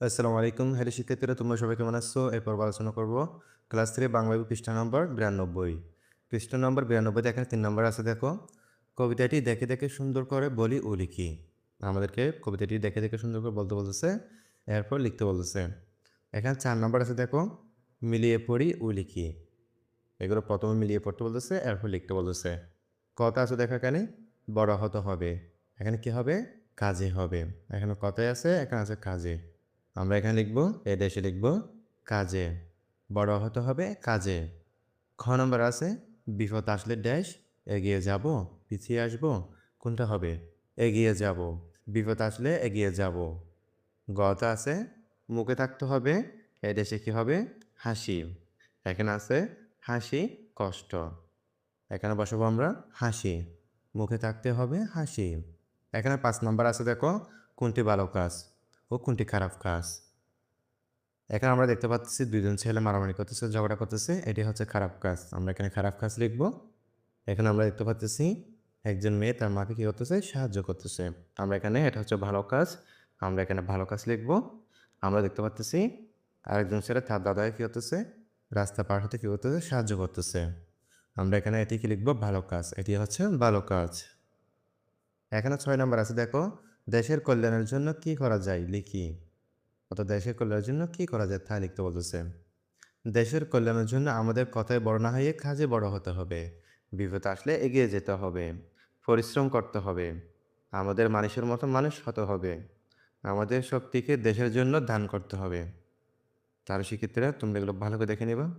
আসসালামু আলাইকুম হ্যালো শিক্ষার্থীরা, তোমরা সবাই কেমন আছো? এরপর আলোচনা করব ক্লাস থ্রি বাংলা পৃষ্ঠা নম্বর বিরানব্বই। পৃষ্ঠা নম্বর বিরানব্বইতে এখানে তিন নম্বর আছে, দেখো। কবিতাটি দেখে দেখে সুন্দর করে বলি ও লিখি। আমাদেরকে কবিতাটি দেখে দেখে সুন্দর করে বলতে বলতেছে, এরপর লিখতে বলতেছে। এখানে চার নম্বর আছে, দেখো। মিলিয়ে পড়ি, ও লিখি। এগুলো প্রথমে মিলিয়ে পড়তে বলতেছে, এরপর লিখতে বলতেছে। কথা আছে দেখা এখানে? বড় হতে হবে। এখানে কি হবে? কাজে হবে। এখানে কথাই আছে? এখানে আছে কাজে। আমরা এখানে লিখব, এ দেশে লিখব, কাজে। বড় হতে হবে কাজে। খ নম্বর আছে, বিপদ আসলে ড্যাশ এগিয়ে যাব, পিছিয়ে আসব, কোনটা হবে? এগিয়ে যাব, বিপদ আসলে এগিয়ে যাব। গতা আছে, মুখে থাকতে হবে, এ দেশে কি হবে? হাসি। এখানে আছে, হাসি, কষ্ট। এখানে বসাবো আমরা, হাসি। মুখে থাকতে হবে, হাসি। এখানে পাঁচ নম্বর আছে, দেখো, কোনটি ভালো কাজ? কোনটি খারাপ কাজ? এখানে আমরা দেখতে পাচ্ছি দুইজন ছেলে মারামারি করতেছে, ঝগড়া করতেছে এটি হচ্ছে খারাপ কাজ। আমরা এখানে খারাপ কাজ লিখব। এখানে আমরা দেখতে পাচ্ছি একজন মেয়ে তার মাকে কী করতেছে? সাহায্য করতেছে। আমরা এখানে, এটা হচ্ছে ভালো কাজ, আমরা এখানে ভালো কাজ লিখব। আমরা দেখতে পাচ্ছি আরেকজন ছেলে তার দাদাকে কী করতেছে? রাস্তা পার হতে কী করতেছে? সাহায্য করতেছে। আমরা এখানে এটি কি লিখব? ভালো কাজ। এটি হচ্ছে ভালো কাজ। এখানে ছয় নম্বর আছে, দেখো দেশের কল্যাণের জন্য কি করা যায়? লিখি। অর্থাৎ দেশের কল্যাণের জন্য কি করা যায়? তা লিখতে বলতেছে। দেশের কল্যাণের জন্য আমাদের কথায় বড় না হয়ে কাজে বড় হতে হবে। বিপদ আসলে এগিয়ে যেতে হবে। পরিশ্রম করতে হবে। আমাদের মানুষের মতো মানুষ হতে হবে। আমাদের শক্তিকে দেশের জন্য দান করতে হবে। তার সেক্ষেত্রে তোমরা এগুলো ভালো করে দেখে নেবা।